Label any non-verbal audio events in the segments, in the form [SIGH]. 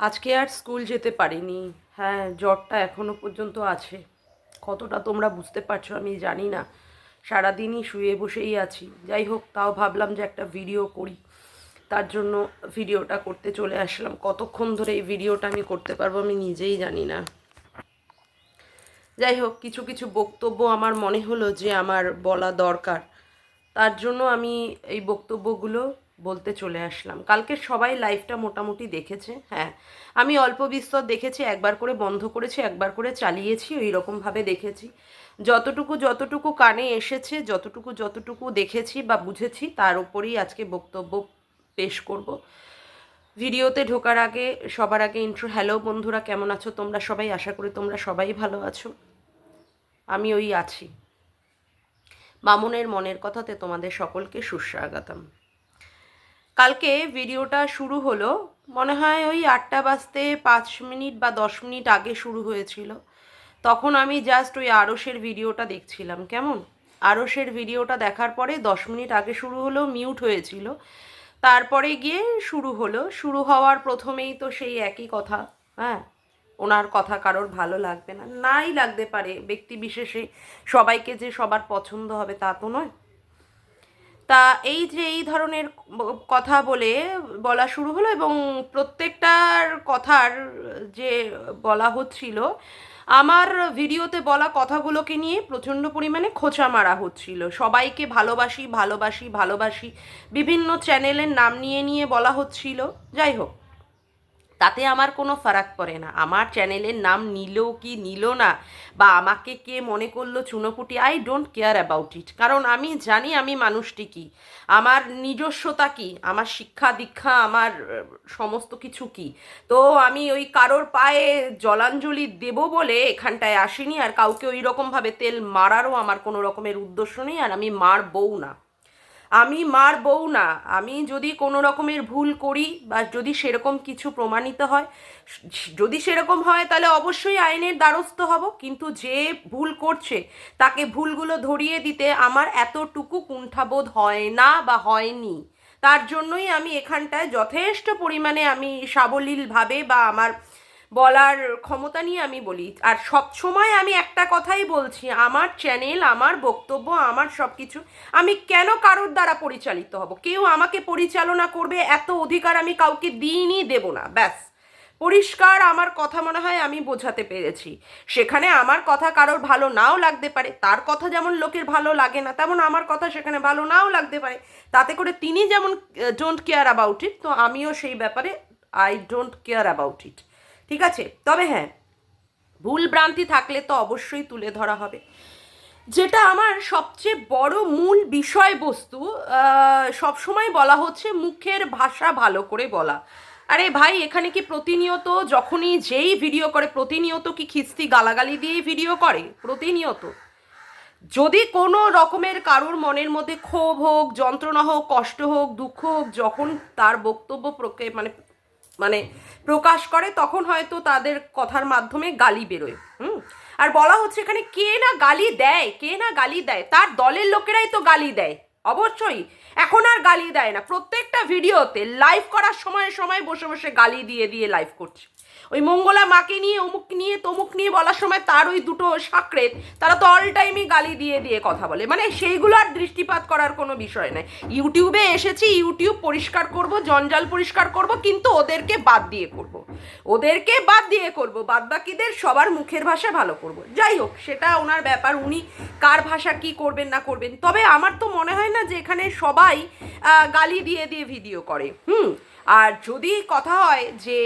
আজকে আর স্কুল যেতে পারিনি। হ্যাঁ জ্বরটা এখনও পর্যন্ত আছে। কতটা তোমরা বুঝতে পারছ আমি জানি না। সারাদিনই শুয়ে বসেই আছি। যাই হোক, তাও ভাবলাম যে একটা ভিডিও করি। তার জন্য ভিডিওটা করতে চলে আসলাম। কতক্ষণ ধরে এই ভিডিওটা আমি করতে পারব আমি নিজেই জানি না। যাই হোক, কিছু কিছু বক্তব্য আমার মনে হলো যে আমার বলা দরকার। তার জন্য আমি এই বক্তব্যগুলো বলতে চলে আসলাম। কালকে সবাই লাইভটা মোটামুটি দেখেছে হ্যাঁ। আমি অল্প বিস্তর দেখেছি, একবার করে বন্ধ করেছি, একবার করে চালিয়েছি ওই রকমভাবে দেখেছি। যতটুকু যতটুকু কানে এসেছে, যতটুকু যতটুকু দেখেছি বা বুঝেছি, তার উপরেই আজকে বক্তব্য পেশ করব। ভিডিওতে ঢোকার আগে, সবার আগে ইন্ট্রো হ্যালো বন্ধুরা, কেমন আছো তোমরা সবাই? আশা করি তোমরা সবাই ভালো আছো। আমি ওই আছি। মামুনের মনের কথাতে তোমাদের সকলকে সুস্বাগতম। কালকে ভিডিওটা শুরু হলো। মনে হয় ওই আটটা বাজতে পাঁচ মিনিট বা দশ মিনিট আগে শুরু হয়েছিল। তখন আমি জাস্ট ওই আরসের ভিডিওটা দেখছিলাম, কেমন? আরসের ভিডিওটা দেখার পরে দশ মিনিট আগে শুরু হলো মিউট হয়েছিল। তারপরে গিয়ে শুরু হলো। শুরু হওয়ার প্রথমেই তো সেই একই কথা হ্যাঁ? ওনার কথা কারোর ভালো লাগবে না। নাই লাগতে পারে ব্যক্তি বিশেষে। সবাইকে যে সবার পছন্দ হবে তা তো নয়। তা এই যে এই ধরনের কথা বলে বলা শুরু হলো এবং প্রত্যেকটার কথার যে বলা হচ্ছিল, আমার ভিডিওতে বলা কথাগুলোকে নিয়ে প্রচণ্ড পরিমাণে খোঁচা মারা হচ্ছিল। সবাইকে ভালোবাসি ভালোবাসি ভালোবাসি, বিভিন্ন চ্যানেলের নাম নিয়ে নিয়ে বলা হচ্ছিল। যাই হোক। তাতে আমার কোনো ফারাক পড়ে না। আমার চ্যানেলের নাম নিল কি নিল না বা আমাকে কে মনে করল চুনোপুটি I don't care about it কারণ আমি জানি আমি মানুষটি কি। আমার নিজস্বতা কি? আমার শিক্ষা দীক্ষা, আমার সমস্ত কিছু কি? তো আমি ওই কারোর পায়ে জলাঞ্জলি দেব বলে এখানটায় আসিনি আর কাউকে ওই রকমভাবে তেল মারারও আমার কোনো রকমের উদ্দেশ্য নেই আর আমি মার বউ না। আমি মার বউ না, আমি যদি কোনো রকমের ভুল করি বা যদি সেরকম কিছু প্রমাণিত হয়, যদি সেরকম হয় তাহলে অবশ্যই আইনের দ্বারস্থ হব, কিন্তু যে ভুল করছে, তাকে ভুলগুলো ধরিয়ে দিতে আমার এতটুকু কুণ্ঠাবোধ হয় না বা হয়নি। তার জন্যই আমি এখানটায় যথেষ্ট পরিমাণে আমি সাবলীলভাবে বা আমার বলার ক্ষমতা নিয়ে আমি বলি। আর সব সময় আমি একটা কথাই বলছি, আমার চ্যানেল আমার বক্তব্য, আমার সব কিছু আমি কেন কারোর দ্বারা পরিচালিত হব? কেউ আমাকে পরিচালনা করবে, এত অধিকার আমি কাউকে দিইনি, দেব না, ব্যাস। পরিষ্কার আমার কথা মনে হয় আমি বোঝাতে পেরেছি। সেখানে আমার কথা কারোর ভালো নাও লাগতে পারে, তার কথা যেমন লোকের ভালো লাগে না, তেমন আমার কথা সেখানে ভালো নাও লাগতে পারে। তাতে করে তিনি যেমন ডোন্ট কেয়ার অ্যাবাউট ইট তো আমিও সেই ব্যাপারে I don't care about it ঠিক আছে? তবে হ্যাঁ ভুল ভ্রান্তি থাকলে তো অবশ্যই তুলে ধরা হবে। যেটা আমার সবচেয়ে বড় মূল বিষয়বস্তু সবসময় বলা হচ্ছে মুখের ভাষা ভালো করে বলা। আরে ভাই, এখানে কি প্রতিনিয়ত যখনই যেই ভিডিও করে, প্রতিনিয়ত কি খিস্তি গালাগালি দিয়েই ভিডিও করে? প্রতিনিয়ত। যদি কোনো রকমের কারোর মনের মধ্যে ক্ষোভ হোক, যন্ত্রণা হোক, কষ্ট হোক, দুঃখ হোক, যখন তার বক্তব্য প্রকে মানে মানে প্রকাশ করে, তখন হয়তো তাদের কথার মাধ্যমে গালি বেরোয়, হুম? আর বলা হচ্ছে এখানে কে না গালি দেয়, কে না গালি দেয়? তার দলের লোকেরাই তো গালি দেয়, অবশ্যই। এখন আর গালি দেয় না। প্রত্যেকটা ভিডিওতে লাইভ করার সময় সময় বসে বসে গালি দিয়ে দিয়ে লাইভ করছে। ওই মঙ্গলা মাকে নিয়ে, অমুক নিয়ে, তমুক নিয়ে বলার সময় তার ওই দুটো সাকরেত তারা তো অল টাইমই গালি দিয়ে দিয়ে কথা বলে। মানে সেইগুলো আর দৃষ্টিপাত করার কোনো বিষয় নাই। ইউটিউবে এসেছি, ইউটিউব পরিষ্কার করব, জঞ্জাল পরিষ্কার করব, কিন্তু ওদেরকে বাদ দিয়ে করব। ওদেরকে বাদ দিয়ে করব বাদ বাকিদের সবার মুখের ভাষা ভালো করব। যাই হোক, সেটা ওনার ব্যাপার, উনি কার ভাষা কি করবেন, না করবেন। তবে আমার তো মনে হয় না যে এখানে সবাই গালি দিয়ে দিয়ে ভিডিও করে। হুম, আর যদি কথা হয় যে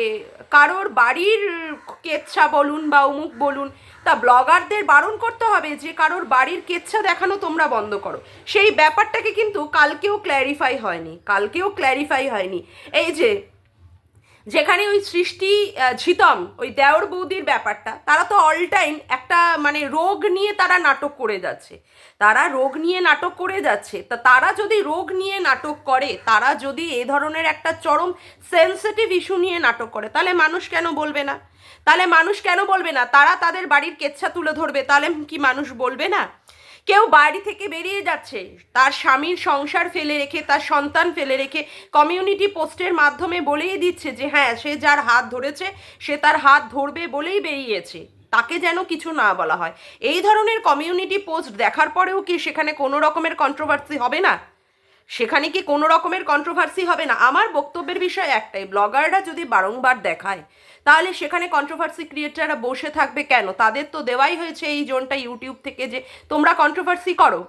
কারোর বাড়ির কেচ্ছা বলুন বা অমুক বলুন, তা ব্লগারদের বারণ করতে হবে যে কারোর বাড়ির কেচ্ছা দেখানো তোমরা বন্ধ করো। সেই ব্যাপারটাকে কিন্তু কালকেও ক্ল্যারিফাই হয়নি, কালকেও ক্ল্যারিফাই হয়নি। এই যে যেখানে ওই সৃষ্টি ঝিতম, ওই দেওর বৌদির ব্যাপারটা, তারা তো অল টাইম একটা মানে রোগ নিয়ে তারা নাটক করে যাচ্ছে। তারা রোগ নিয়ে নাটক করে যাচ্ছে। তা তারা যদি রোগ নিয়ে নাটক করে, তারা যদি এ ধরনের একটা চরম সেন্সিটিভ ইস্যু নিয়ে নাটক করে, তাহলে মানুষ কেন বলবে না? তাহলে মানুষ কেন বলবে না? তারা তাদের বাড়ির কেচ্ছা তুলে ধরবে, তাহলে কি মানুষ বলবে না? কেউ বাড়ি থেকে বেরিয়ে যাচ্ছে। তার স্বামীর সংসার ফেলে রেখে, তার সন্তান ফেলে রেখে কমিউনিটি পোস্টের মাধ্যমে বলেই দিচ্ছে যে হ্যাঁ সে যার হাত ধরেছে, সে তার হাত ধরবে বলেই বেরিয়েছে। তাকে যেন কিছু না বলা হয়। এই ধরনের কমিউনিটি পোস্ট দেখার পরেও কি সেখানে কোনো রকমের কন্ট্রোভার্সি হবে না? সেখানে কি কোনো রকমের কন্ট্রোভার্সি হবে না? আমার বক্তব্যের বিষয় একটাই ব্লগাররা যদি বারংবার দেখায়, তাহলে সেখানে কন্ট্রোভার্সি ক্রিয়েটাররা বসে থাকবে কেন? তাদের তো দেওয়াই হয়েছে এই জোনটা ইউটিউব থেকে যে তোমরা কন্ট্রোভার্সি করো।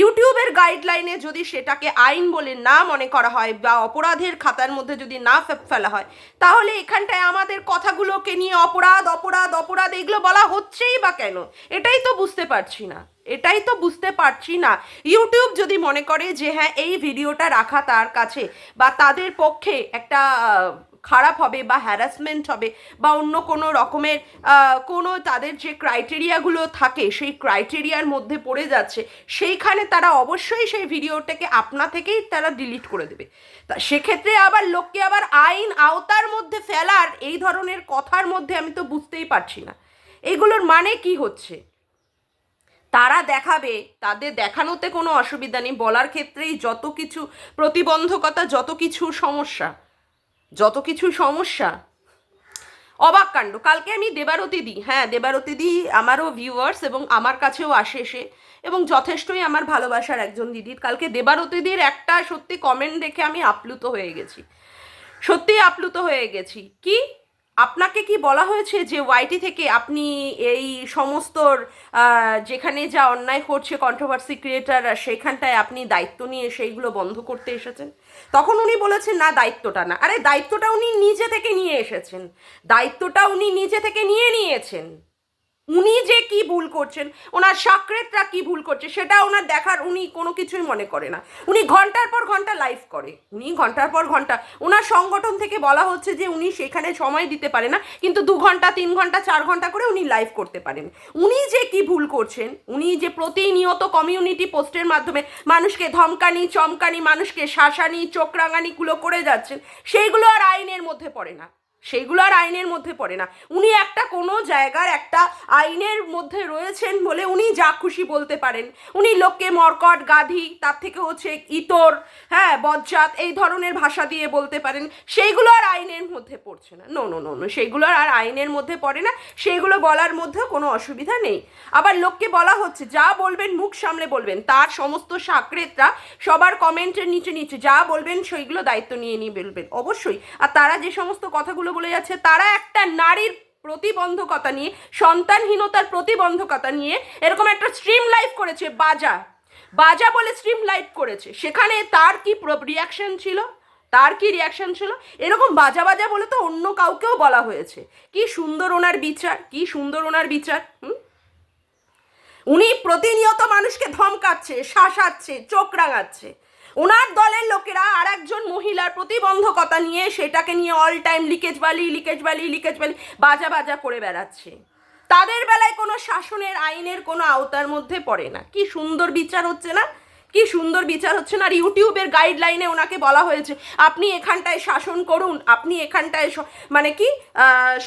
ইউটিউবের গাইডলাইনে যদি সেটাকে আইন বলে না মনে করা হয় বা অপরাধের খাতার মধ্যে যদি না ফেলা হয়, তাহলে এখানটায় আমাদের কথাগুলোকে নিয়ে অপরাধ অপরাধ অপরাধ, এগুলো বলা হচ্ছেই বা কেন? এটাই তো বুঝতে পারছি না। এটাই তো বুঝতে পারছি না। ইউটিউব যদি মনে করে যে হ্যাঁ এই ভিডিওটা রাখা তার কাছে বা তাদের পক্ষে একটা খারাপ হবে বা হ্যারাসমেন্ট হবে বা অন্য কোনো রকমের কোনো তাদের যে ক্রাইটেরিয়াগুলো থাকে, সেই ক্রাইটেরিয়ার মধ্যে পড়ে যাচ্ছে, সেইখানে তারা অবশ্যই সেই ভিডিওটাকে আপনা থেকেই তারা ডিলিট করে দেবে। তা সেক্ষেত্রে আবার লোককে আবার আইন আওতার মধ্যে ফেলার এই ধরনের কথার মধ্যে আমি তো বুঝতেই পারছি না। এগুলোর মানে কি হচ্ছে? তারা দেখাবে, তাদের দেখানোতে কোনো অসুবিধা নেই। বলার ক্ষেত্রেই যত কিছু প্রতিবন্ধকতা, যত কিছু সমস্যা, যত কিছু সমস্যা। অবাক কাণ্ড। কালকে আমি দেবারতী দিই হ্যাঁ দেবারতী দি আমারও ভিউয়ার্স এবং আমার কাছেও আসে সে এবং যথেষ্টই আমার ভালোবাসার একজন দিদির কালকে দেবারতী দির একটা সত্যি কমেন্ট দেখে আমি আপ্লুত হয়ে গেছি। সত্যি আপ্লুত হয়ে গেছি। কি? আপনাকে কি বলা হয়েছে যে ওয়াইটি থেকে আপনি এই সমস্ত যেখানে যা অন্যায় করছে কন্ট্রোভার্সি ক্রিয়েটাররা সেখানটায় আপনি দায়িত্ব নিয়ে সেইগুলো বন্ধ করতে এসেছেন? তখন উনি বলেছেন, না, দায়িত্বটা না। আরে, দায়িত্বটা উনি নিজে থেকে নিয়ে এসেছেন। দায়িত্বটা উনি নিজে থেকে নিয়ে নিয়েছেন। উনি যে কি ভুল করছেন, ওনার সাকরেতরা কি ভুল করছে, সেটা ওনার দেখার উনি কোনো কিছুই মনে করে না। উনি ঘণ্টার পর ঘণ্টা লাইভ করে, উনি ঘণ্টার পর ঘণ্টা। ওনার সংগঠন থেকে বলা হচ্ছে যে উনি সেখানে সময় দিতে পারে না, কিন্তু দু ঘণ্টা, তিন ঘণ্টা, চার ঘণ্টা করে উনি লাইভ করতে পারেন। উনি যে কি ভুল করছেন, উনি যে প্রতিনিয়ত কমিউনিটি পোস্টের মাধ্যমে মানুষকে ধমকানি, চমকানি, মানুষকে শাসানি, চোখ রাঙানিগুলো করে যাচ্ছেন, সেইগুলো আর আইনের মধ্যে পড়ে না। সেইগুলো আর আইনের মধ্যে পড়ে না। উনি একটা কোনো জায়গার একটা আইনের মধ্যে রয়েছেন বলে উনি যা খুশি বলতে পারেন। উনি লোককে মরকট, গাধি, তার থেকে হচ্ছে ইতর হ্যাঁ বজ্জাত এই ধরনের ভাষা দিয়ে বলতে পারেন। সেইগুলো আর আইনের মধ্যে পড়ছে না। নো নো নো নো সেইগুলো আর আইনের মধ্যে পড়ে না। সেইগুলো বলার মধ্যে কোনো অসুবিধা নেই। আবার লোককে বলা হচ্ছে, যা বলবেন মুখ সামলে বলবেন। তার সমস্ত সাকরেতরা সবার কমেন্টের নিচে নিচে যা বলবেন সেইগুলো দায়িত্ব নিয়ে নিয়ে বলবেন। অবশ্যই। আর তারা যে সমস্ত কথাগুলো বলে যাচ্ছে, তারা একটা নারীর প্রতিবন্ধকতা নিয়ে, সন্তানহীনতার প্রতিবন্ধকতা নিয়ে এরকম একটা স্ট্রিম লাইভ করেছে বাজা। বাজা বলে স্ট্রিম লাইভ করেছে। সেখানে তার কি রিয়াকশন ছিল? তার কি রিয়াকশন ছিল? এরকম বাজা বাজা বলে তো অন্য কাউকেও বলা হয়েছে। কি সুন্দর ওনার বিচার, কি সুন্দর ওনার বিচার, হুম? উনি প্রতিনিয়ত মানুষকে ধমকাচ্ছে, শাসাচ্ছে, চোখ রাঙাচ্ছে। ওনার দলের লোকেরা আর একজন মহিলার প্রতিবন্ধকতা নিয়ে সেটাকে নিয়ে অল টাইম লিকেজ বালি লিকেজ বালি লিকেজ বালি, বাজা বাজা করে বেড়াচ্ছে। তাদের বেলায় কোনো শাসনের আইনের কোনো আওতার মধ্যে পড়ে না। কি সুন্দর বিচার হচ্ছে না? কি সুন্দর বিচার হচ্ছে না? আর ইউটিউবের গাইডলাইনে ওনাকে বলা হয়েছে। আপনি এখানটায় শাসন করুন, আপনি এখানটায় মানে কি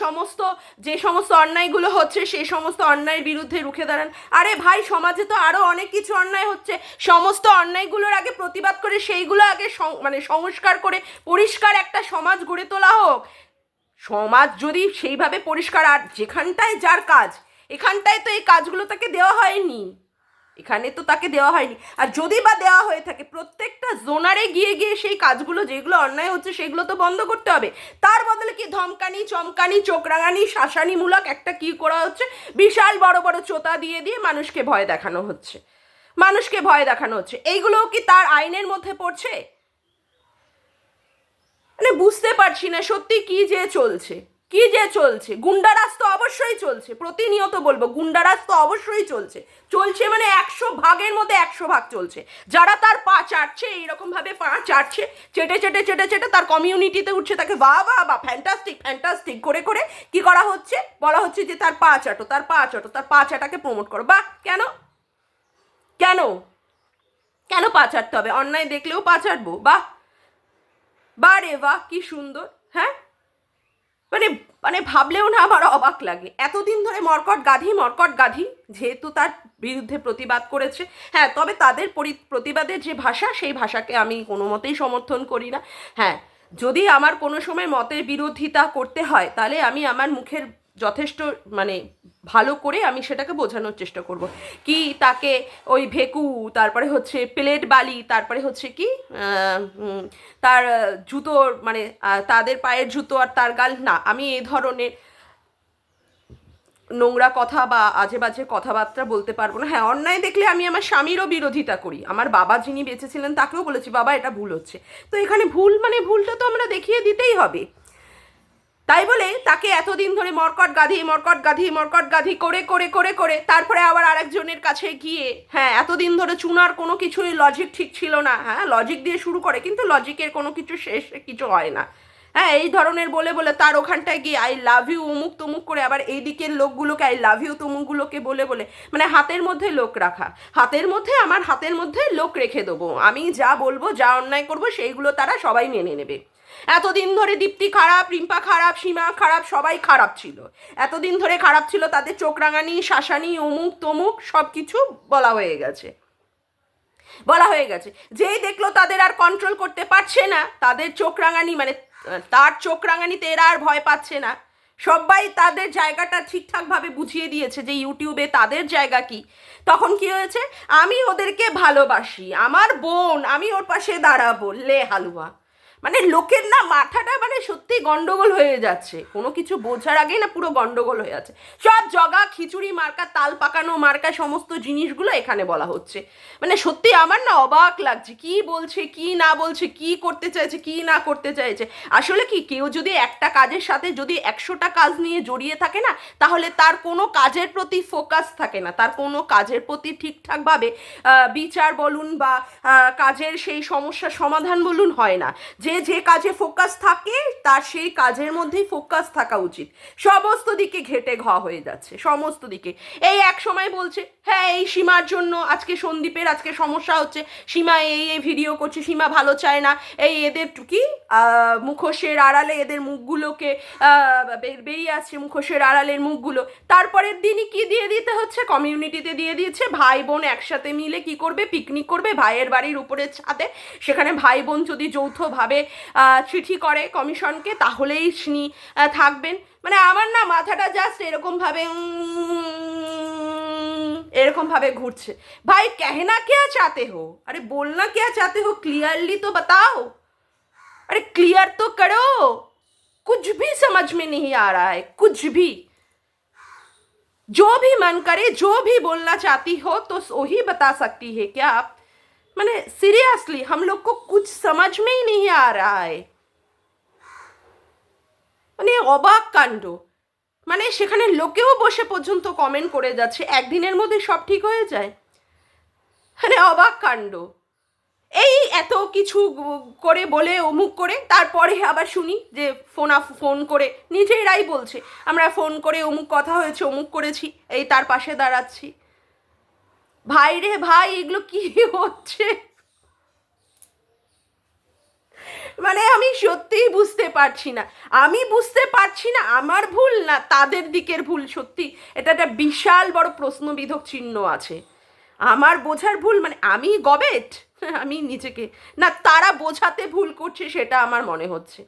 সমস্ত, যে সমস্ত অন্যায়গুলো হচ্ছে সেই সমস্ত অন্যায়ের বিরুদ্ধে রুখে দাঁড়ান। আরে ভাই, সমাজে তো আরও অনেক কিছু অন্যায় হচ্ছে। সমস্ত অন্যায়গুলোর আগে প্রতিবাদ করে, সেইগুলো আগে মানে সংস্কার করে, পরিষ্কার একটা সমাজ গড়ে তোলা হোক। সমাজ যদি সেইভাবে পরিষ্কার, আর যেখানটায় যার কাজ, এখানটায় তো এই কাজগুলো তাকে দেওয়া হয়নি। এখানে তো তাকে দেওয়া হয়নি। আর যদি বা দেওয়া হয়ে থাকে, প্রত্যেকটা জোনারে গিয়ে গিয়ে সেই কাজগুলো, যেগুলো অন্যায় হচ্ছে, সেগুলো তো বন্ধ করতে হবে। তার বদলে কি ধমকানি, চমকানি চোখ রাঙানি শাসানিমূলক একটা কি করা হচ্ছে? বিশাল বড় বড় চোতা দিয়ে দিয়ে মানুষকে ভয় দেখানো হচ্ছে। মানুষকে ভয় দেখানো হচ্ছে। এইগুলোও কি তার আইনের মধ্যে পড়ছে? মানে বুঝতে পারছি না সত্যি কি যে চলছে। কি যে চলছে? গুন্ডারাজ তো অবশ্যই চলছে, প্রতিনিয়ত বলব, গুন্ডারাজ তো অবশ্যই চলছে। চলছে মানে একশো ভাগের মধ্যে একশো ভাগ চলছে। যারা তার পা চাটছে, এইরকম ভাবে পা চাটছে, চেটে চেটে চেটে চেটে তার কমিউনিটিতে উঠছে তাকে, বাহ বাহ বা ফ্যান্টাস্টিক ফ্যান্টাস্টিক করে করে কি করা হচ্ছে? বলা হচ্ছে যে তার পা চাটো, তার পা চাটো, তার পা চাটাকে প্রমোট করো। বাহ, কেন? কেন? কেন পা চাটতে হবে? অন্যায় দেখলেও পা চাটবো? বাহ। বাহ রে বাহ, কি সুন্দর হ্যাঁ? মানে মানে ভাবলেও না আমার অবাক লাগে। এতদিন ধরে মর্কট গাধি মর্কট গাধি, যেহেতু তার বিরুদ্ধে প্রতিবাদ করেছে। হ্যাঁ তবে তাদের পরি- প্রতিবাদের যে ভাষা, সেই ভাষাকে আমি কোনো মতেই সমর্থন করি না। হ্যাঁ যদি আমার কোনো সময় মতের বিরোধিতা করতে হয়, তাহলে আমি আমার মুখের যথেষ্ট মানে ভালো করে আমি সেটাকে বোঝানোর চেষ্টা করব। কি তাকে ওই ভেকু, তারপরে হচ্ছে প্লেট বালি, তারপরে হচ্ছে কি তার জুতোর মানে তাদের পায়ের জুতো আর তার গাল, না, আমি এই ধরনের নোংরা কথা বা আজে বাজে কথাবার্তা বলতে পারব না। হ্যাঁ অন্যায় দেখলে আমি আমার স্বামীরও বিরোধিতা করি। আমার বাবা যিনি বেঁচেছিলেন, তাকেও বলেছি, বাবা, এটা ভুল হচ্ছে। তো এখানে ভুল মানে ভুলটা তো আমরা দেখিয়ে দিতেই হবে। তাই বলে তাকে এতদিন ধরে মরকট গাধি মরকট গাধি মরকট গাধি করে করে করে করে তারপরে আবার আরেকজনের কাছে গিয়ে হ্যাঁ এতদিন ধরে চুনার কোনো কিছুই লজিক ঠিক ছিল না। হ্যাঁ লজিক দিয়ে শুরু করে, কিন্তু লজিকের কোনো কিছু শেষ কিছু হয় না। হ্যাঁ এই ধরনের বলে বলে তার ওখানটায় গিয়ে, আই লাভ ইউ, অমুক তমুক করে, আবার এই দিকের লোকগুলোকে, আই লাভ ইউ, তমুকগুলোকে বলে বলে মানে হাতের মধ্যে লোক রাখা। হাতের মধ্যে, আমার হাতের মধ্যে লোক রেখে দেবো। আমি যা বলব, যা অন্যায় করব, সেইগুলো তারা সবাই মেনে নেবে। এতদিন ধরে দীপ্তি খারাপ, রিম্পা খারাপ, সীমা খারাপ, সবাই খারাপ ছিল। এতদিন ধরে খারাপ ছিল, তাদের চোখ রাঙানি, শাসানি, অমুক তমুক সব কিছু বলা হয়ে গেছে। বলা হয়ে গেছে। যেই দেখল তাদের আর কন্ট্রোল করতে পারছে না, তাদের চোখ রাঙানি মানে তার চোখ রাঙানিতে এরা আর ভয় পাচ্ছে না। সবাই তাদের জায়গাটা ঠিকঠাকভাবে বুঝিয়ে দিয়েছে যে ইউটিউবে তাদের জায়গা কি। তখন কি হয়েছে? আমি ওদেরকে ভালোবাসি, আমার বোন, আমি ওর পাশে দাঁড়াবো। লে হালুয়া। মানে লোকের না মাথাটা মানে সত্যি গন্ডগোল হয়ে যাচ্ছে। কোনো কিছু বোঝার আগেই না পুরো গন্ডগোল হয়ে যাচ্ছে। সব জগা, খিচুড়ি, মার্কা, তাল পাকানো, মার্কা সমস্ত জিনিসগুলো এখানে বলা হচ্ছে। মানে সত্যি আমার না অবাক লাগছে। কি বলছে, কি না বলছে, কি করতে চাইছে, কি না করতে চাইছে? আসলে কি, কেউ যদি একটা কাজের সাথে যদি একশোটা কাজ নিয়ে জড়িয়ে থাকে না, তাহলে তার কোনো কাজের প্রতি ফোকাস থাকে না। তার কোনো কাজের প্রতি ঠিকঠাকভাবে বিচার বলুন বা কাজের সেই সমস্যার সমাধান বলুন হয় না। যে যে যে কাজে ফোকাস থাকে, তার সেই কাজের মধ্যেই ফোকাস থাকা উচিত। সমস্ত দিকে ঘেটে ঘ হয়ে যাচ্ছে, সমস্ত দিকে। এই এক সময় বলছে হ্যাঁ এই সীমার জন্য আজকে সন্দীপের আজকে সমস্যা হচ্ছে। সীমা এই এই ভিডিও করছে, সীমা ভালো চায় না। এই এদের কি? মুখোশের আড়ালে এদের মুখগুলোকে বেরিয়ে আসছে মুখোশের আড়ালের মুখগুলো। তারপরের দিনই কি দিয়ে দিতে হচ্ছে? কমিউনিটিতে দিয়ে দিয়েছে ভাই বোন একসাথে মিলে কি করবে? পিকনিক করবে ভাইয়ের বাড়ির উপরে ছাদে। সেখানে ভাই বোন যদি যৌথভাবে আহ, চিঠি করে কমিশনকে তাহলেই তিনি আহ, থাকবেন মানে আমার না মাথাটা জাস্ট এরকমভাবে উম, এরকমভাবে ঘুরছে ভাই कहना क्या चाहते हो अरे बोलना क्या चाहते हो क्लियरली तो बताओ अरे क्लियर तो करो कुछ भी समझ में नहीं आ रहा है कुछ भी जो भी मन करे जो भी बोलना चाहती हो तो वही बता सकती है क्या आप मैंने सीरियसली हम लोग को कुछ समझ में ही नहीं आ रहा है মানে অবাক কাণ্ড মানে সেখানে লোকেও বসে পর্যন্ত কমেন্ট করে যাচ্ছে একদিনের মধ্যে সব ঠিক হয়ে যায় মানে অবাক কাণ্ড এই এত কিছু গ- করে বলে অমুক করে তারপরে আবার শুনি যে ফোন ফোন করে নিজেরাই বলছে আমরা ফোন করে অমুক কথা হয়েছে অমুক করেছি এই তার পাশে দাঁড়াচ্ছি ভাই রে ভাই, এগুলো কি হচ্ছে? মানে আমি সত্যিই বুঝতে পারছি না। আমি বুঝতে পারছি না, আমার ভুল না তাদের দিকের ভুল, সত্যি। এটা একটা বিশাল বড় প্রশ্নবিধক চিহ্ন আছে। আমার বোঝার ভুল মানে আমি গবেট? [LAUGHS] আমি নিজেকে। না, তারা বোঝাতে ভুল করছে সেটা আমার মনে হচ্ছে।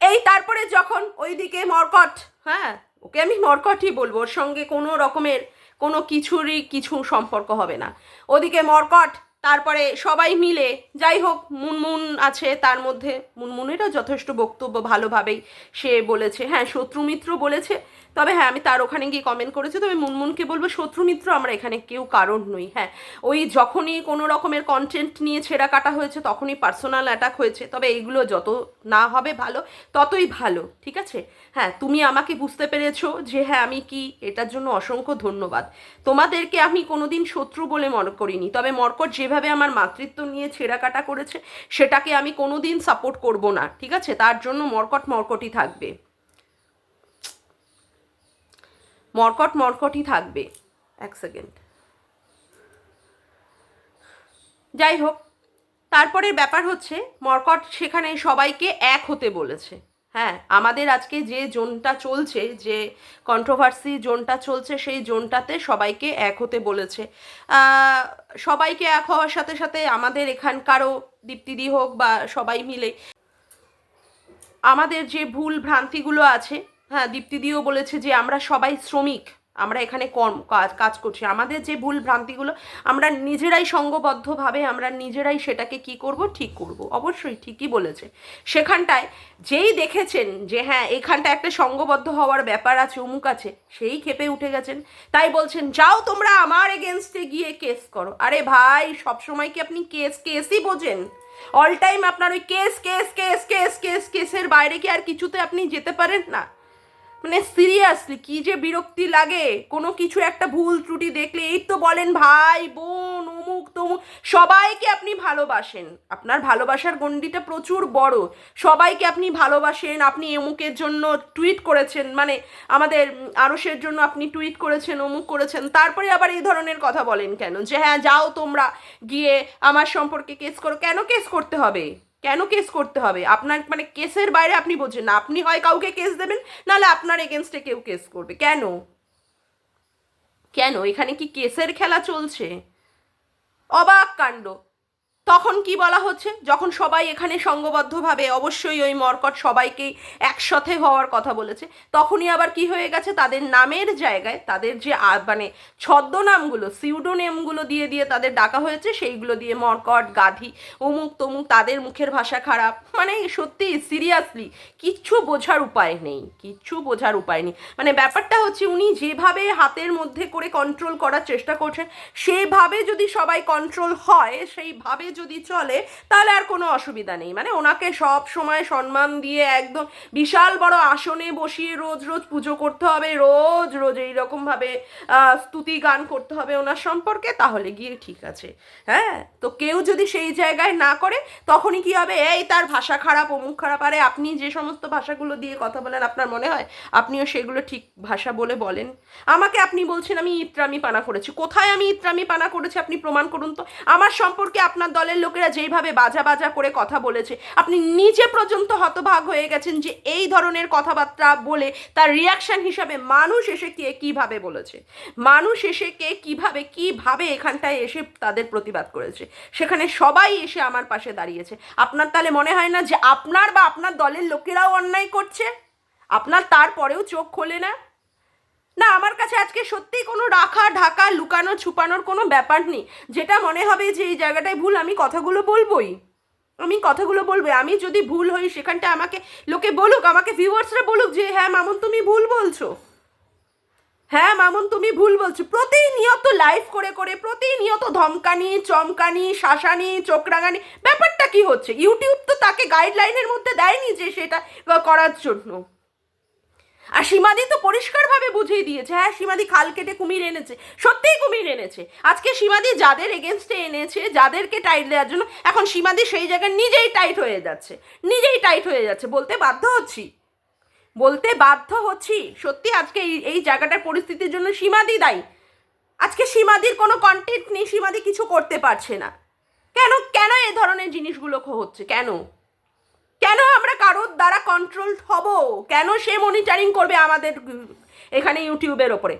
এই তারপরে যখন ওইদিকে মরকট হ্যাঁ ওকে আমি মরকটই বলব, ওর সঙ্গে কোনো রকমের কোনো কিছুরই কিছু সম্পর্ক হবে না। ওদিকে মরকট, তারপরে সবাই মিলে, যাই হোক, মুনমুন আছে তার মধ্যে। মুনমুনেরও যথেষ্ট বক্তব্য ভালোভাবেই সে বলেছে। হ্যাঁ শত্রুমিত্র বলেছে তবে হ্যাঁ আমি তার ওখানে গিয়ে কমেন্ট করেছি। তবে মুনমুনকে বলব, শত্রু মিত্র আমরা এখানে কেউ কারণ নই। হ্যাঁ ওই যখনই কোনো রকমের কন্টেন্ট নিয়ে ছেঁড়া কাটা হয়েছে, তখনই পার্সোনাল অ্যাটাক হয়েছে। তবে এইগুলো যত না হবে ভালো, ততই ভালো, ঠিক আছে? হ্যাঁ তুমি আমাকে বুঝতে পেরেছ যে হ্যাঁ আমি কি, এটার জন্য অসংখ্য ধন্যবাদ। তোমাদেরকে আমি কোনোদিন শত্রু বলে মনে করিনি। তবে মর্কট যেভাবে আমার মাতৃত্ব নিয়ে ছেঁড়া কাটা করেছে, সেটাকে আমি কোনোদিন সাপোর্ট করব না, ঠিক আছে? তার জন্য মর্কট মর্কটই থাকবে। মর্কট মর্কটই থাকবে। এক সেকেন্ড। যাই হোক, তারপরের ব্যাপার হচ্ছে মর্কট সেখানে সবাইকে এক হতে বলেছে। হ্যাঁ আমাদের আজকে যে জোনটা চলছে, যে কন্ট্রোভার্সি জোনটা চলছে, সেই জোনটাতে সবাইকে এক হতে বলেছে। সবাইকে এক হওয়ার সাথে সাথে আমাদের এখানকারও দীপ্তিদি হোক বা সবাই মিলে, আমাদের যে ভুল ভ্রান্তিগুলো আছে হ্যাঁ দীপ্তিদিও বলেছে যে আমরা সবাই শ্রমিক, আমরা এখানে কর্ম, কাজ কাজ করছি। আমাদের যে ভুল ভ্রান্তিগুলো, আমরা নিজেরাই সঙ্গবদ্ধভাবে আমরা নিজেরাই সেটাকে কি করব? ঠিক করব। অবশ্যই ঠিকই বলেছে। সেখানটায় যেই দেখেছেন যে হ্যাঁ এখানটা একটা সঙ্গবদ্ধ হওয়ার ব্যাপার আছে, অমুক আছে, সেই ক্ষেপে উঠে গেছেন। তাই বলছেন, যাও তোমরা আমার এগেনস্টে গিয়ে কেস করো। আরে ভাই, সবসময় কি আপনি কেস কেসই বোঝেন? অল টাইম আপনার ওই case case case case case কেসের বাইরে কি আর কিছুতে আপনি যেতে পারেন? না। মানে সিরিয়াসলি কি যে বিরক্তি লাগে? কোনো কিছু একটা ভুল ত্রুটি দেখলে এই তো বলেন ভাই, বোন, অমুক, তমুক, সবাইকে আপনি ভালোবাসেন। আপনার ভালোবাসার গণ্ডিটা প্রচুর বড়। সবাইকে আপনি ভালোবাসেন, আপনি অমুকের জন্য টুইট করেছেন মানে আমাদের আরসের জন্য আপনি টুইট করেছেন, অমুক করেছেন। তারপরে আবার এই ধরনের কথা বলেন কেন? যে হ্যাঁ যাও তোমরা গিয়ে আমার সম্পর্কে কেস করো। কেন কেস করতে হবে? কেন কেস করতে হবে? আপনার মানে কেসের বাইরে আপনি বোঝেন না, আপনি হয় কাউকে কেস দেবেন, নাহলে আপনার এগেনস্টে কেউ কেস করবে। কেন? কেন? এখানে কি কেসের খেলা চলছে? অবাক কাণ্ড। তখন কি বলা হচ্ছে? যখন সবাই এখানে সঙ্গবদ্ধভাবে অবশ্যই ওই মর্কট সবাইকেই একসাথে হওয়ার কথা বলেছে, তখনই আবার কি হয়ে গেছে? তাদের নামের জায়গায় তাদের যে মানে ছদ্মনামগুলো সিউডোনেমগুলো দিয়ে দিয়ে তাদের ডাকা হয়েছে, সেইগুলো দিয়ে মর্কট, গাধি, অমুক তমুক তাদের মুখের ভাষা খারাপ। মানে সত্যি সিরিয়াসলি কিচ্ছু বোঝার উপায় নেই, কিচ্ছু বোঝার উপায় নেই। মানে ব্যাপারটা হচ্ছে উনি যেভাবে হাতের মধ্যে করে কন্ট্রোল করার চেষ্টা করছেন, সেভাবে যদি সবাই কন্ট্রোল হয়, সেইভাবে যদি চলে, তাহলে আর কোনো অসুবিধা নেই। মানে ওনাকে সব সময় সম্মান দিয়ে একদম বিশাল বড় আসনে বসিয়ে রোজ রোজ পুজো করতে হবে, রোজ রোজ এইরকমভাবে স্তুতি গান করতে হবে ওনার সম্পর্কে, তাহলে গিয়ে ঠিক আছে। হ্যাঁ? তো কেউ যদি সেই জায়গায় না করে, তখনই কি হবে? এই তার ভাষা খারাপ, অমুক খারাপ, আরে আপনি যে সমস্ত ভাষাগুলো দিয়ে কথা বলেন, আপনার মনে হয় আপনিও সেগুলো ঠিক ভাষা বলে বলেন? আমাকে আপনি বলছেন, আমি ইত্রামি পানা করেছি। কোথায় আমি ইত্রামি পানা করেছি, আপনি প্রমাণ করুন তো। আমার সম্পর্কে আপনার দলের লোকেরা যেইভাবে বাজা বাজা করে কথা বলেছে, আপনি নিজে পর্যন্ত হতভাগ হয়ে গেছেন যে এই ধরনের কথাবার্তা বলে তার রিয়াকশন হিসাবে মানুষ এসে কে কীভাবে বলেছে? মানুষ এসে কে কীভাবে কীভাবে এখানটায় এসে তাদের প্রতিবাদ করেছে? সেখানে সবাই এসে আমার পাশে দাঁড়িয়েছে। আপনার তাহলে মনে হয় না যে আপনার বা আপনার দলের লোকেরাও অন্যায় করছে? আপনার তারপরেও চোখ খোলে না? না, আমার কাছে আজকে সত্যিই কোনো রাখা, ঢাকা, লুকানো, ছুপানোর কোনো ব্যাপার নেই। যেটা মনে হবে যে এই জায়গাটায় ভুল, আমি কথাগুলো বলবোই। আমি কথাগুলো বলব আমি যদি ভুল হই, সেখানটা আমাকে, লোকে বলুক, আমাকে ভিউয়ার্সরা বলুক যে হ্যাঁ মামুন, তুমি ভুল বলছো। হ্যাঁ মামুন, তুমি ভুল বলছো। প্রতিনিয়ত লাইভ করে করে, প্রতিনিয়ত ধমকানি, চমকানি, শাসানি, চোখ রাঙানি, ব্যাপারটা কি হচ্ছে? ইউটিউব তো তাকে গাইডলাইনের মধ্যে দেয়নি যে সেটা করার জন্য। আর সীমাদি তো পরিষ্কারভাবে বুঝিয়ে দিয়েছে হ্যাঁ সীমাদি খাল কেটে কুমির এনেছে, সত্যিই কুমির এনেছে। আজকে সীমাদি যাদের এগেনস্টে এনেছে, যাদেরকে টাইট দেওয়ার জন্য, এখন সীমাদি সেই জায়গায় নিজেই টাইট হয়ে যাচ্ছে, নিজেই টাইট হয়ে যাচ্ছে, বলতে বাধ্য হচ্ছি। বলতে বাধ্য হচ্ছি, সত্যি আজকে এই এই জায়গাটার পরিস্থিতির জন্য সীমাদি দায়ী। আজকে সীমাদির কোনো কন্টেন্ট নেই, সীমাদি কিছু করতে পারছে না। কেন কেন এ ধরনের জিনিসগুলো হচ্ছে, কেন? কেন আমরা কারোর দ্বারা কন্ট্রোল হব? কেন সে মনিটারিং করবে আমাদের এখানে ইউটিউবের ওপরে?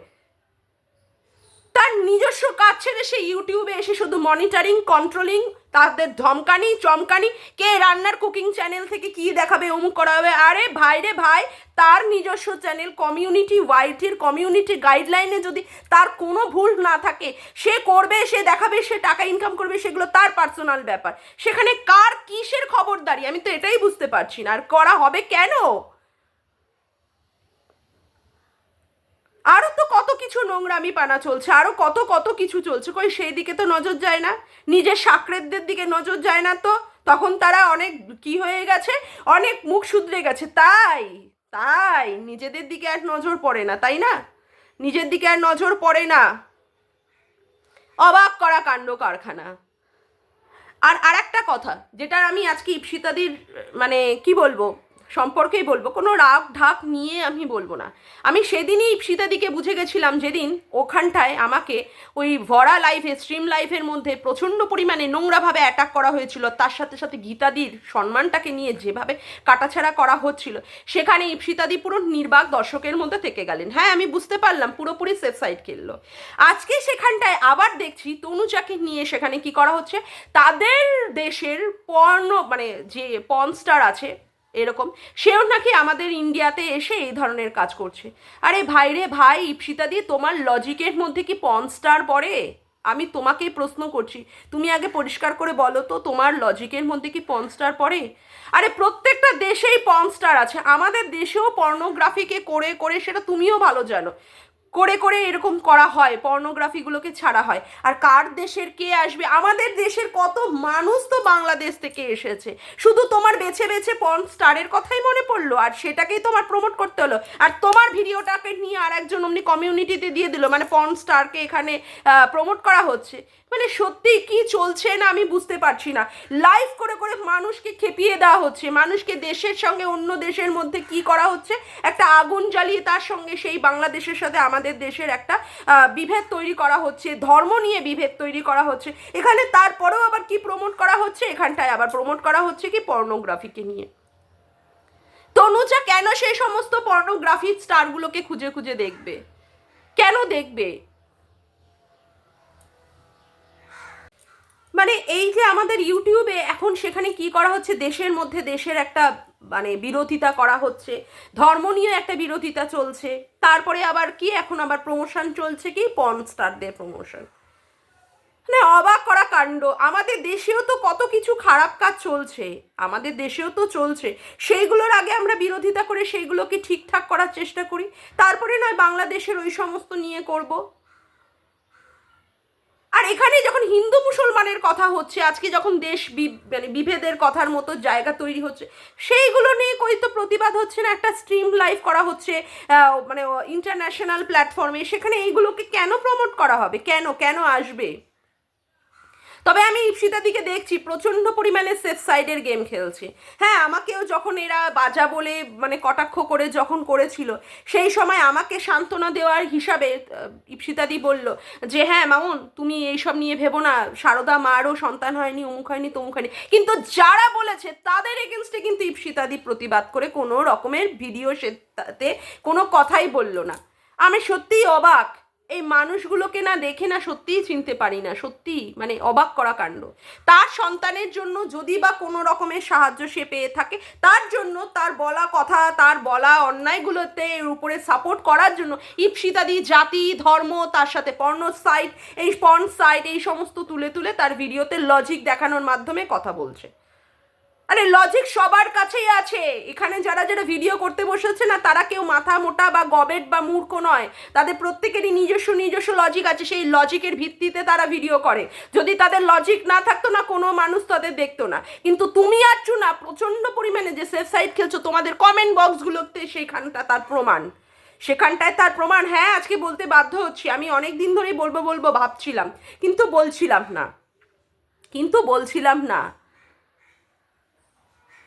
তার নিজস্ব কাজ ছেড়ে সে ইউটিউবে এসে শুধু মনিটরিং কন্ট্রোলিং তাদের ধমকানি, চমকানি, কে রান্নার কুকিং চ্যানেল থেকে কি দেখাবে, অমুক করা হবে আরে ভাই রে ভাই, তার নিজস্ব চ্যানেল কমিউনিটি ওয়াইটির কমিউনিটি গাইডলাইনে যদি তার কোনো ভুল না থাকে, সে করবে, সে দেখাবে, সে টাকা ইনকাম করবে, সেগুলো তার পার্সোনাল ব্যাপার। সেখানে কার কিসের খবরদারি? আমি তো এটাই বুঝতে পারছি না। আর করা হবে কেন? আরও তো কত কিছু নোংরামি পানা চলছে আরও কত কত কিছু চলছে। কই, সেই দিকে তো নজর যায় না। নিজের সাকরেতদের দিকে নজর যায় না তো। তখন তারা অনেক কি হয়ে গেছে? অনেক মুখ শুধরে গেছে। তাই তাই নিজেদের দিকে আর নজর পড়ে না, তাই না? নিজের দিকে আর নজর পড়ে না। অবাক করা কাণ্ড কারখানা। আর আরেকটা কথা যেটা আমি আজকে ইপসিতাদির মানে কি বলব? সম্পর্কেই বলব, কোনো রাগ ঢাক নিয়ে আমি বলব না। আমি সেদিনই সীতাদিকে বুঝে গেছিলাম যেদিন ওখানটায় আমাকে ওই ভরা লাইফে স্ট্রিম লাইফের মধ্যে প্রচণ্ড পরিমাণে নোংরাভাবে অ্যাটাক করা হয়েছিল। তার সাথে সাথে গীতাদির সম্মানটাকে নিয়ে যেভাবে কাটাছাড়া করা হচ্ছিল সেখানে ইপসিতাদি পুরো নির্বাক দর্শকের মধ্যে থেকে গেলেন। হ্যাঁ আমি বুঝতে পারলাম, পুরোপুরি সেফ সাইড খেললো। আজকে সেখানটায় আবার দেখছি তনুজাকে নিয়ে সেখানে কি করা হচ্ছে? তাদের দেশের পর্ণ মানে যে পর্ন স্টার আছে এরকম। সেও নাকি আমাদের ইন্ডিয়াতে এসে এই ধরনের কাজ করছে। আরে ভাই রে ভাই ইপসিতাদি তোমার লজিকের মধ্যে কি পর্ন স্টার পড়ে? আমি তোমাকেই প্রশ্ন করছি। তুমি আগে পরিষ্কার করে বলো তো, তোমার লজিকের মধ্যে কি পন স্টার পড়ে? আরে প্রত্যেকটা দেশেই পর্ন স্টার আছে। আমাদের দেশেও পর্নোগ্রাফিকে করে করে সেটা তুমিও ভালো জানো। করে করে এরকম করা হয় পর্নোগ্রাফিগুলোকে ছাড়া হয়। আর কার দেশের কে আসবে? আমাদের দেশের কত মানুষ তো বাংলাদেশ থেকে এসেছে। শুধু তোমার বেছে বেছে পর্ন স্টারের কথাই মনে পড়ল, আর সেটাকেই তোমার প্রমোট করতে হলো। আর তোমার ভিডিওটাকে নিয়ে আর একজন অমনি কমিউনিটিতে দিয়ে দিল মানে পর্ন স্টারকে এখানে প্রমোট করা হচ্ছে। মানে সত্যি কি চলছে না আমি বুঝতে পারছি না। লাইভ করে করে মানুষকে খেপিয়ে দেওয়া হচ্ছে, মানুষকে দেশের সঙ্গে অন্য দেশের মধ্যে কি করা হচ্ছে? একটা আগুন জ্বালিয়ে তার সঙ্গে সেই বাংলাদেশের সাথে আমাদের দেশের একটা বিভেদ তৈরি করা হচ্ছে, ধর্ম নিয়ে বিভেদ তৈরি করা হচ্ছে। এখানে তারপরেও আবার কি প্রমোট করা হচ্ছে? এখানটায় আবার প্রমোট করা হচ্ছে কি পর্নোগ্রাফিকে নিয়ে। তনুজা কেন সেই সমস্ত পর্নোগ্রাফি স্টারগুলোকে খুঁজে খুঁজে দেখবে? কেন দেখবে? মানে এই যে আমাদের ইউটিউবে এখন সেখানে কি করা হচ্ছে? দেশের মধ্যে দেশের একটা মানে বিরোধিতা করা হচ্ছে। ধর্ম নিয়ে একটা বিরোধিতা চলছে। তারপরে আবার কি? এখন আবার প্রমোশন চলছে কি? পর্ন স্টারদের প্রমোশন মানে অবাক করা কাণ্ড। আমাদের দেশেও তো কত কিছু খারাপ কাজ চলছে। আমাদের দেশেও তো চলছে। সেইগুলোর আগে আমরা বিরোধিতা করে সেইগুলোকে ঠিকঠাক করার চেষ্টা করি। তারপরে নয় বাংলাদেশের ওই সমস্ত নিয়ে করব। আর এখানে যখন হিন্দু মুসলমানের কথা হচ্ছে, আজকে যখন দেশ মানে বিভেদের কথার মতো জায়গা তৈরি হচ্ছে, সেইগুলো নিয়ে কই তো প্রতিবাদ হচ্ছে না, একটা স্ট্রিম লাইভ করা হচ্ছে মানে ইন্টারন্যাশনাল প্ল্যাটফর্মে সেখানে এইগুলোকে কেন প্রমোট করা হবে? কেন কেন আসবে? তবে আমি ইপসিতা দিকে দেখছি, প্রচণ্ড পরিমাণে সেফ সাইডের গেম খেলছে। হ্যাঁ আমাকেও যখন এরা বাজা বলে মানে কটাক্ষ করে যখন করেছিল, সেই সময় আমাকে সান্ত্বনা দেওয়ার হিসাবে ইপসিতাদি বলল যে হ্যাঁ মামুন, তুমি এইসব নিয়ে ভেবো না। সারদা মারও সন্তান হয়নি, অমুক হয়নি, তমুক হয়নি। কিন্তু যারা বলেছে, তাদের এগেনস্টে কিন্তু ইপসিতাদি প্রতিবাদ করে কোনো রকমের ভিডিও সে তাতে কোনো কথাই বলল না। আমি সত্যিই অবাক এই মানুষগুলোকে না দেখে না সত্যিই চিনতে পারি না সত্যি মানে অবাক করা কাণ্ড। তার সন্তানের জন্য যদি বা কোনো রকমের সাহায্য সে পেয়ে থাকে, তার জন্য তার বলা কথা, তার বলা অন্যায়গুলোতে এর উপরে সাপোর্ট করার জন্য ইপসিতাদি, জাতি, ধর্ম, তার সাথে পর্ণ সাইট এই পর্ন সাইট এই সমস্ত তুলে তুলে তার ভিডিওতে লজিক দেখানোর মাধ্যমে কথা বলছে। আরে লজিক সবার কাছেই আছে। এখানে যারা যারা ভিডিও করতে বসেছে না, তারা কেউ মাথা মোটা বা গবেট বা মূর্খ নয়। তাদের প্রত্যেকেরই নিজস্ব নিজস্ব লজিক আছে, সেই লজিকের ভিত্তিতে তারা ভিডিও করে। যদি তাদের লজিক না থাকতো না, কোনো মানুষ তাদের দেখতো না। কিন্তু তুমি আর চুনা প্রচণ্ড পরিমাণে যে সেফ সাইড খেলছো, তোমাদের কমেন্ট বক্সগুলোতে সেইখানটা তার প্রমাণ। সেখানটায় তার প্রমাণ হ্যাঁ আজকে বলতে বাধ্য হচ্ছি। আমি অনেক দিন ধরেই বলব বলব, ভাবছিলাম। কিন্তু বলছিলাম না। কিন্তু বলছিলাম না।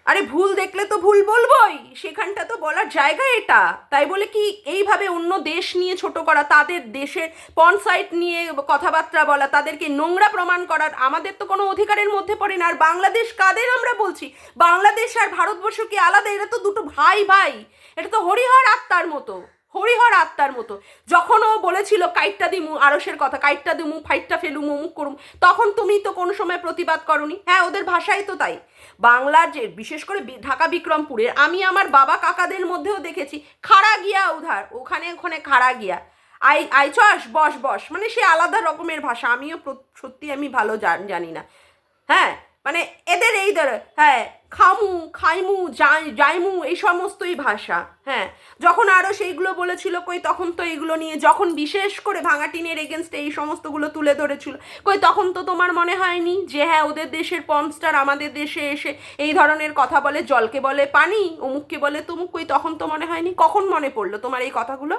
আরে ভুল দেখলে তো ভুল বলবই। সেখানটা তো বলার জায়গা এটা। তাই বলে কি এইভাবে অন্য দেশ নিয়ে ছোট করা, তাদের দেশের পনসাইট নিয়ে কথাবার্তা বলা, তাদেরকে নোংরা প্রমাণ করার আমাদের তো কোনো অধিকারের মধ্যে পড়ে না। আর বাংলাদেশ কাদের আমরা বলছি? বাংলাদেশ আর ভারতবর্ষ কি আলাদা? এটা তো দুটো ভাই ভাই এটা তো হরিহর আত্মার মতো। হরিহর আত্মার মতো। যখন ও বলেছিল, কাইটটা দিমু আরসের কথা, কাইটটা দিমু ফাইটটা ফেলুম অমুক করুম, তখন তুমি তো কোনো সময় প্রতিবাদ করনি। হ্যাঁ ওদের ভাষাই তো তাই। বাংলার যে, বিশেষ করে ঢাকা বিক্রমপুরের, আমি আমার বাবা কাকাদের মধ্যেও দেখেছি খাড়া গিয়া উধার। ওখানে ওখানে খাড়া গিয়া আই আই চস বস বস মানে সে আলাদা রকমের ভাষা। আমিও সত্যি আমি ভালো জানি না। হ্যাঁ মানে এদের এই ধর হ্যাঁ খামু, খাইমু, যাই, যাইমু, এই সমস্তই ভাষা হ্যাঁ। যখন আরও সেইগুলো বলেছিল, কই তখন তো এইগুলো নিয়ে যখন বিশেষ করে ভাঙাটিনের এগেনস্টে এই সমস্তগুলো তুলে ধরেছিল, কই তখন তো তোমার মনে হয়নি যে হ্যাঁ ওদের দেশের পনস্টার আমাদের দেশে এসে এই ধরনের কথা বলে, জলকে বলে পানি, অমুককে বলে তুমুক, কই তখন তো মনে হয়নি, কখন মনে পড়ল তোমার এই কথাগুলো?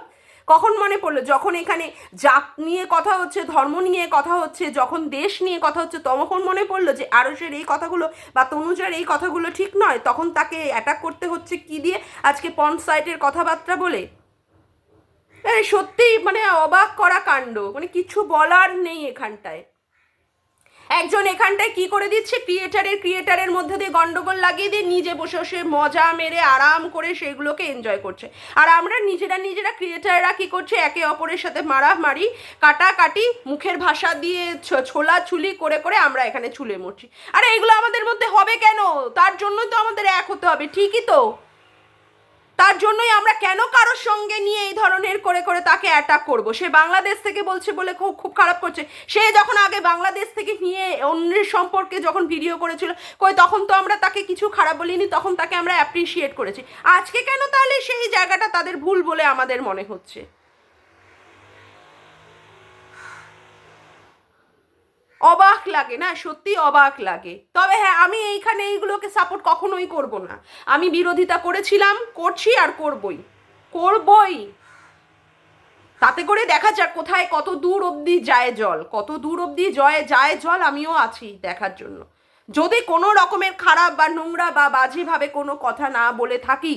কখন মনে পড়ল? যখন এখানে জাত নিয়ে কথা হচ্ছে, ধর্ম নিয়ে কথা হচ্ছে, যখন দেশ নিয়ে কথা হচ্ছে, তখন মনে পড়ল যে আরসের এই কথাগুলো বা তনুজার এই কথাগুলো ঠিক নয়? তখন তাকে অ্যাটাক করতে হচ্ছে কি দিয়ে? আজকে সাইটের কথাবার্তা বলে? সত্যি সত্যিই মানে অবাক করা কাণ্ড। মানে কিছু বলার নেই এখানটায়। একজন এখানটায় কি করে দিচ্ছে? ক্রিয়েটারের ক্রিয়েটারের মধ্যে দিয়ে গন্ডগোল লাগিয়ে দিয়ে নিজে বসে বসে মজা মেরে আরাম করে সেগুলোকে এনজয় করছে। আর আমরা নিজেরা নিজেরা ক্রিয়েটাররা কি করছে? একে অপরের সাথে মারামারি, কাটাকাটি, মুখের ভাষা দিয়ে ছোলা ছুলি করে করে আমরা এখানে ছুলে মরছি। আরে এগুলো আমাদের মধ্যে হবে কেন? তার জন্যই তো আমাদের এক হতে হবে, ঠিকই তো। তার জন্যই আমরা কেন কারোর সঙ্গে নিয়ে এই ধরনের করে করে তাকে অ্যাটাক করব? সে বাংলাদেশ থেকে বলছে বলে খুব খুব খারাপ করছে। সে যখন আগে বাংলাদেশ থেকে নিয়ে অন্যের সম্পর্কে যখন ভিডিও করেছিল, কই তখন তো আমরা তাকে কিছু খারাপ বলিনি, তখন তাকে আমরা অ্যাপ্রিসিয়েট করেছি। আজকে কেন তাহলে সেই জায়গাটা তাদের ভুল বলে আমাদের মনে হচ্ছে? অবাক লাগে, না? সত্যি অবাক লাগে। তবে হ্যাঁ আমি এইখানে এইগুলোকে সাপোর্ট কখনোই করব না। আমি বিরোধিতা করেছিলাম, করছি আর করবই। করবই। তাতে করে দেখা যাক কোথায় কত দূর অবধি যায় জল, কত দূর অবধি জয়, যায় জল আমিও আছি দেখার জন্য। যদি কোনো রকমের খারাপ বা নোংরা বা বাজেভাবে কোনো কথা না বলে থাকি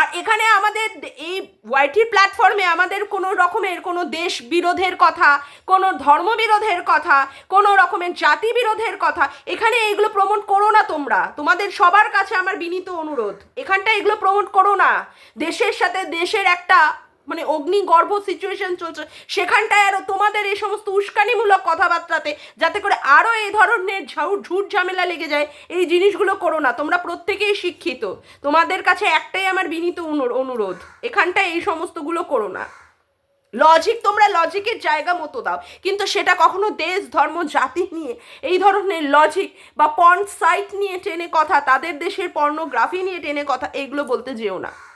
আর এখানে আমাদের এই ওয়াইটি প্ল্যাটফর্মে আমাদের কোনো রকমের কোনো দেশ বিরোধের কথা, কোনো ধর্ম বিরোধের কথা, কোনো রকমের জাতি বিরোধের কথা, এখানে এইগুলো প্রমোট করো না তোমরা। তোমাদের সবার কাছে আমার বিনীত অনুরোধ এখানটা এগুলো প্রমোট করো না। দেশের সাথে দেশের একটা মানে অগ্নিগর্ভ সিচুয়েশন চলছে, সেখানটায় আরও তোমাদের এই সমস্ত উস্কানিমূলক কথাবার্তাতে যাতে করে আরও এই ধরনের ঝাউ- ঝুট ঝামেলা লেগে যায়, এই জিনিসগুলো করো না। তোমরা প্রত্যেকেই শিক্ষিত। তোমাদের কাছে একটাই আমার বিনীত অনু- অনুরোধ, এখানটায় এই সমস্তগুলো করো না। লজিক তোমরা লজিকের জায়গা মতো দাও। কিন্তু সেটা কখনো দেশ, ধর্ম, জাতি নিয়ে, এই ধরনের লজিক বা পন্ট সাইট নিয়ে টেনে কথা, তাদের দেশের পর্নোগ্রাফি নিয়ে টেনে কথা এইগুলো বলতে যেও না।